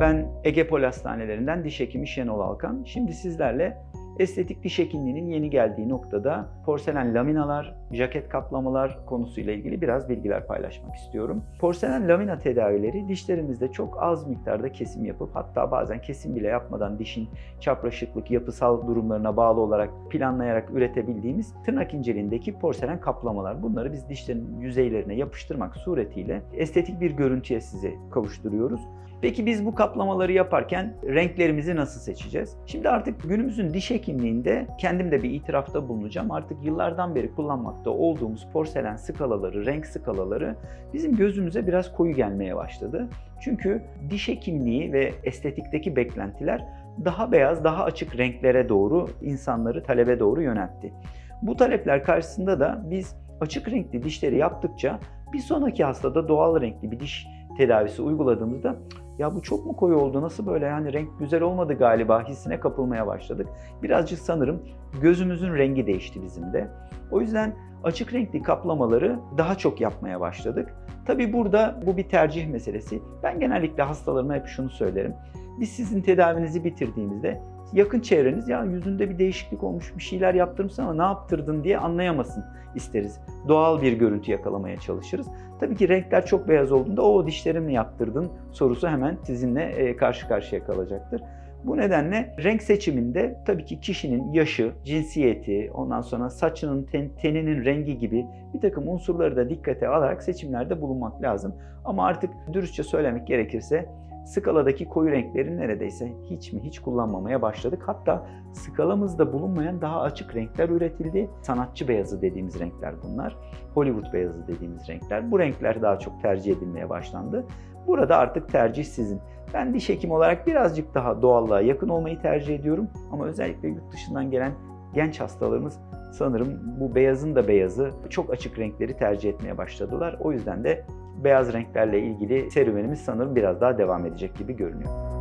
Ben Ege Pol Hastanelerinden diş hekimi Şenol Alkan. Şimdi sizlerle estetik diş hekimliğinin yeni geldiği noktada porselen laminalar, jaket kaplamalar konusuyla ilgili biraz bilgiler paylaşmak istiyorum. Porselen lamina tedavileri dişlerimizde çok az miktarda kesim yapıp hatta bazen kesim bile yapmadan dişin çapraşıklık, yapısal durumlarına bağlı olarak planlayarak üretebildiğimiz tırnak inceliğindeki porselen kaplamalar. Bunları biz dişlerin yüzeylerine yapıştırmak suretiyle estetik bir görüntüye size kavuşturuyoruz. Peki biz bu kaplamaları yaparken renklerimizi nasıl seçeceğiz? Şimdi artık günümüzün diş hekimliğinde kendim bir itirafta bulunacağım. Artık yıllardan beri kullanmakta olduğumuz porselen skalaları, renk skalaları bizim gözümüze biraz koyu gelmeye başladı. Çünkü diş hekimliği ve estetikteki beklentiler daha beyaz, daha açık renklere doğru insanları talebe doğru yöneltti. Bu talepler karşısında da biz açık renkli dişleri yaptıkça bir sonraki hastada doğal renkli bir diş tedavisi uyguladığımızda ya bu çok mu koyu oldu nasıl böyle yani renk güzel olmadı galiba hissine kapılmaya başladık. Birazcık sanırım gözümüzün rengi değişti bizim de. O yüzden açık renkli kaplamaları daha çok yapmaya başladık. Tabi burada bu bir tercih meselesi. Ben genellikle hastalarıma hep şunu söylerim. Biz sizin tedavinizi bitirdiğimizde yakın çevreniz ya yüzünde bir değişiklik olmuş bir şeyler yaptırmışsın ama ne yaptırdın diye anlayamasın isteriz. Doğal bir görüntü yakalamaya çalışırız. Tabii ki renkler çok beyaz olduğunda o dişlerimi mi yaptırdın sorusu hemen sizinle karşı karşıya kalacaktır. Bu nedenle renk seçiminde tabii ki kişinin yaşı, cinsiyeti, ondan sonra saçının, ten, teninin rengi gibi bir takım unsurları da dikkate alarak seçimlerde bulunmak lazım. Ama artık dürüstçe söylemek gerekirse skaladaki koyu renkleri neredeyse hiç mi hiç kullanmamaya başladık. Hatta skalamızda bulunmayan daha açık renkler üretildi. Sanatçı beyazı dediğimiz renkler bunlar. Hollywood beyazı dediğimiz renkler. Bu renkler daha çok tercih edilmeye başlandı. Burada artık tercih sizin. Ben diş hekimi olarak birazcık daha doğallığa yakın olmayı tercih ediyorum. Ama özellikle yurt dışından gelen genç hastalarımız sanırım bu beyazın da beyazı çok açık renkleri tercih etmeye başladılar. O yüzden de beyaz renklerle ilgili serüvenimiz sanırım biraz daha devam edecek gibi görünüyor.